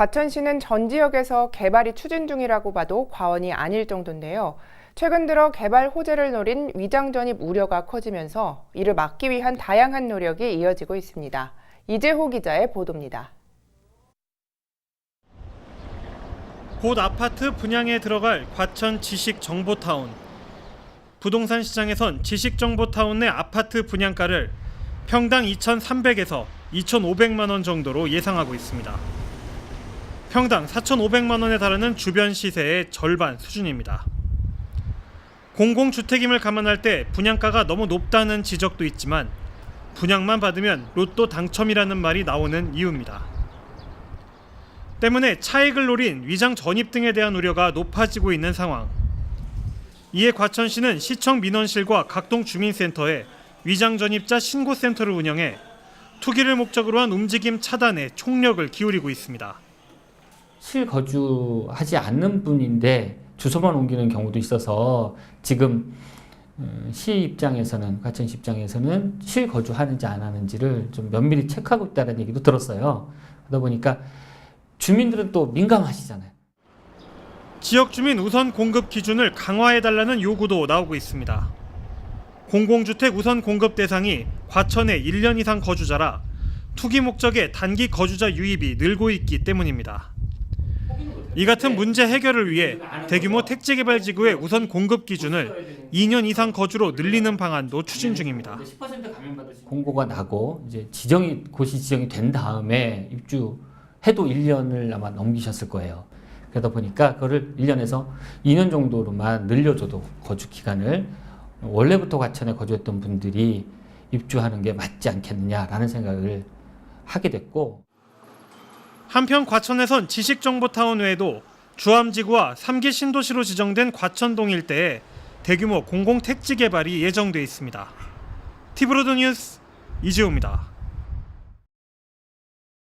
과천시는 전 지역에서 개발이 추진 중이라고 봐도 과언이 아닐 정도인데요. 최근 들어 개발 호재를 노린 위장 전입 우려가 커지면서 이를 막기 위한 다양한 노력이 이어지고 있습니다. 이재호 기자의 보도입니다. 곧 아파트 분양에 들어갈 과천 지식정보타운. 부동산 시장에선 지식정보타운 내 아파트 분양가를 평당 2,300에서 2,500만 원 정도로 예상하고 있습니다. 평당 4,500만 원에 달하는 주변 시세의 절반 수준입니다. 공공주택임을 감안할 때 분양가가 너무 높다는 지적도 있지만 분양만 받으면 로또 당첨이라는 말이 나오는 이유입니다. 때문에 차익을 노린 위장 전입 등에 대한 우려가 높아지고 있는 상황. 이에 과천시는 시청 민원실과 각동 주민센터에 위장 전입자 신고 센터를 운영해 투기를 목적으로 한 움직임 차단에 총력을 기울이고 있습니다. 실거주하지 않는 분인데 주소만 옮기는 경우도 있어서 지금 음, 시 입장에서는 과천시 입장에서는 실거주하는지 안 하는지를 좀 면밀히 체크하고 있다는 얘기도 들었어요. 그러다 보니까 주민들은 또 민감하시잖아요. 지역 주민 우선 공급 기준을 강화해 달라는 요구도 나오고 있습니다. 공공주택 우선 공급 대상이 과천의 1년 이상 거주자라 투기 목적의 단기 거주자 유입이 늘고 있기 때문입니다. 이 같은 문제 해결을 위해 대규모 택지 개발 지구의 우선 공급 기준을 2년 이상 거주로 늘리는 방안도 추진 중입니다. 공고가 나고 이제 지정이 고시 지정이 된 다음에 입주해도 1년을 아마 넘기셨을 거예요. 그러다 보니까 그거를 1년에서 2년 정도로만 늘려줘도 거주 기간을 원래부터 과천에 거주했던 분들이 입주하는 게 맞지 않겠느냐라는 생각을 하게 됐고 한편 과천에선 지식정보타운 외에도 주암지구와 3기 신도시로 지정된 과천동 일대에 대규모 공공택지 개발이 예정돼 있습니다. 티브로드 뉴스 이지호입니다.